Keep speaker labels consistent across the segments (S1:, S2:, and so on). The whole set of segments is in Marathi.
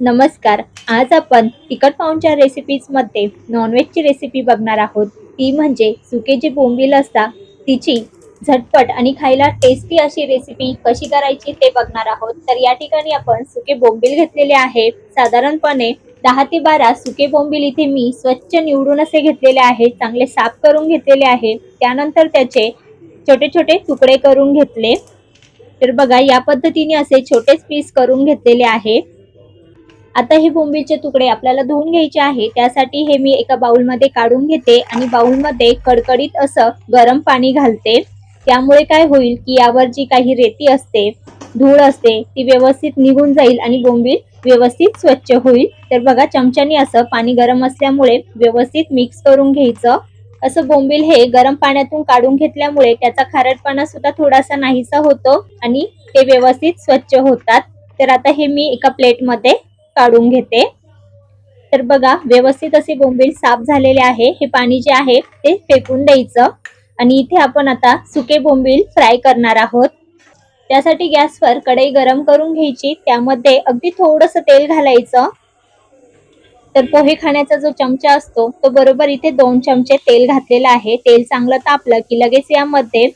S1: नमस्कार आज आपण तिखट पाहुणच्या रेसिपीजमध्ये नॉनव्हेजची रेसिपी बघणार आहोत. ती म्हणजे सुके जे बोंबील असतात तिची झटपट आणि खायला टेस्टी अशी रेसिपी कशी करायची ते बघणार आहोत. तर या ठिकाणी आपण सुके बोंबील घेतलेले आहे साधारणपणे दहा ते बारा सुके बोंबील इथे मी स्वच्छ निवडून असे घेतलेले आहे चांगले साफ करून घेतलेले आहे त्यानंतर त्याचे छोटे छोटे तुकडे करून घेतले. तर बघा या पद्धतीने असे छोटेच पीस करून घेतलेले आहे. आता हे बोंबीलचे तुकडे आपल्याला धुवून घ्यायचे आहे. त्यासाठी हे मी एका बाउलमध्ये काढून घेते आणि बाउलमध्ये कडकडीत असं गरम पाणी घालते. त्यामुळे काय होईल की यावर जी काही रेती असते धूळ असते ती व्यवस्थित निघून जाईल आणि बोंबील व्यवस्थित स्वच्छ होईल. तर बघा चमच्यानी असं पाणी गरम असल्यामुळे व्यवस्थित मिक्स करून घ्यायचं. असं बोंबील हे गरम पाण्यातून काढून घेतल्यामुळे त्याचा खारटपणा सुद्धा थोडासा नाहीसा होतो आणि ते व्यवस्थित स्वच्छ होतात. तर आता हे मी एका प्लेटमध्ये काढून घेते. तर बघा व्यवस्थित असे बोंबील साफ झालेले आहे. हे पाणी जे आहे ते फेकून द्यायचं. आणि इथे आपण आता सुके बोंबील फ्राय करणार आहोत. त्यासाठी गॅसवर कढई गरम करून घ्यायची. त्यामध्ये अगदी थोडंसं तेल घालायचं. तर पोहे खाण्याचा जो चमचा असतो तो बरोबर इथे दोन चमचे तेल घातलेला आहे. तेल चांगलं तापलं की लगेच यामध्ये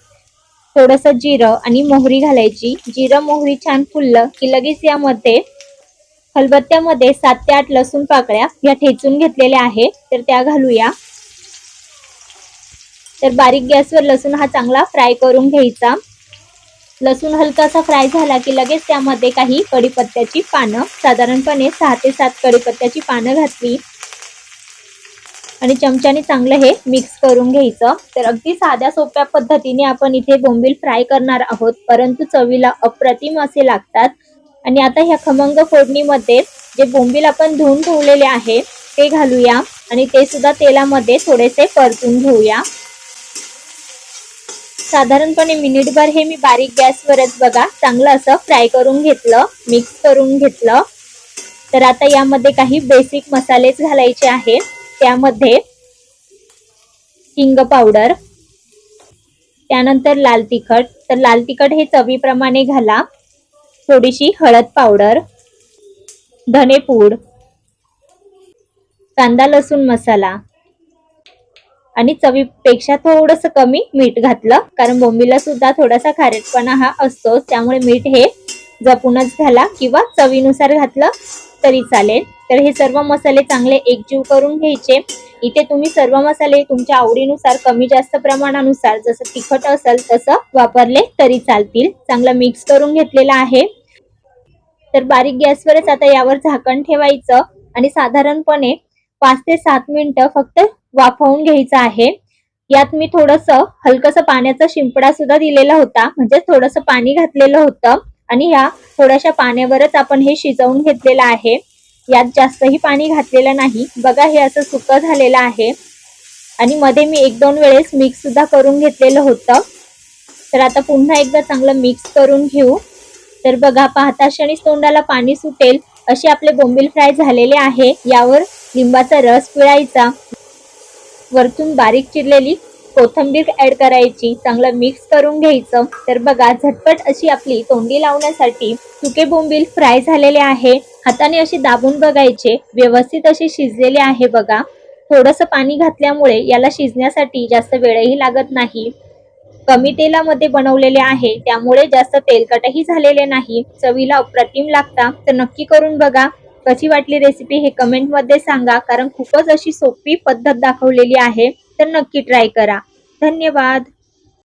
S1: थोडस जिरं आणि मोहरी घालायची. जिरं मोहरी छान फुललं की लगेच यामध्ये खलबत्त्यामध्ये सात ते आठ लसूण पाकळ्या या ठेचून घेतलेल्या आहे. तर त्या घालूया. तर बारीक गॅसवर लसूण हा चांगला फ्राय करून घ्यायचा. लसूण हलकासा फ्राय झाला की लगेच त्यामध्ये काही कढीपत्त्याची पानं साधारणपणे सहा ते सात कढीपत्त्याची पानं घातली. आणि चमच्याने चांगलं हे मिक्स करून घ्यायचं. तर अगदी साध्या सोप्या पद्धतीने आपण इथे बोंबील फ्राय करणार आहोत. परंतु चवीला अप्रतिम असे लागतात. आणि आता ह्या खमंग फोडणीमध्ये जे बोंबील आपण धुवून ठेवलेले आहे ते घालूया. आणि ते सुद्धा तेलामध्ये थोडेसे परतून घेऊया. साधारणपणे मिनिटभर हे मी बारीक गॅसवरच बघा चांगलं असं फ्राय करून घेतलं मिक्स करून घेतलं. तर आता यामध्ये काही बेसिक मसालेच घालायचे आहे. त्यामध्ये हिंग पावडर त्यानंतर लाल तिखट. तर लाल तिखट हे चवीप्रमाणे घाला. थोडीशी हळद पावडर धनेपूड कांदा लसूण मसाला आणि चवीपेक्षा थोडंसं कमी मीठ घातलं. कारण बोंबीला सुद्धा थोडासा खारटपणा हा असतो त्यामुळे मीठ हे जपूनच घाला किंवा चवीनुसार घातलं तरी चालेल. तर हे सर्व मसाले चांगले एकजीव करून घ्यायचे. इथे तुम्ही सर्व मसाले तुमच्या आवडीनुसार कमी जास्त प्रमाणानुसार जसं तिखट असेल तसं वापरले तरी चालतील. चांगलं मिक्स करून घेतलेलं आहे. तर बारीक गॅसवरच आता यावर झाकण ठेवायचं आणि साधारणपणे पाच ते सात मिनिटं फक्त वाफवून घ्यायचं आहे. यात मी थोडस हलकस पाण्याचा शिंपडा सुद्धा दिलेला होता. म्हणजे थोडस पाणी घातलेलं होतं आणि ह्या थोड्याशा पाण्यावरच आपण हे शिजवून घेतलेलं आहे. यात जास्तही पाणी घातलेलं नाही. बघा हे असं सुकं झालेलं आहे. आणि मध्ये मी एक दोन वेळेस मिक्स सुद्धा करून घेतलेलं होतं. तर आता पुन्हा एकदा चांगलं मिक्स करून घेऊ. तर बघा पाहता क्षणीच तोंडाला पाणी सुटेल. असे आपले बोंबील फ्राय झालेले आहे. यावर लिंबाचा रस पिळायचा. वरतून बारीक चिरलेली कोथंबीर ऍड करायची. चांगलं मिक्स करून घ्यायचं. तर बघा झटपट अशी आपली तोंडी लावण्यासाठी सुके बोंबील फ्राय झालेले आहे. हाताने अशी दाबून बघायचे व्यवस्थित असे शिजलेले आहे बघा. थोडंसं पाणी घातल्यामुळे याला शिजण्यासाठी जास्त वेळही लागत नाही. कमी तेलामध्ये बनवलेले आहे त्यामुळे जास्त तेलकटही झालेले नाही. चवीला अप्रतिम लागता तर नक्की करून बघा. कशी वाटली रेसिपी हे कमेंटमध्ये सांगा कारण खूपच अशी सोपी पद्धत दाखवलेली आहे तर नक्की ट्राय करा. धन्यवाद.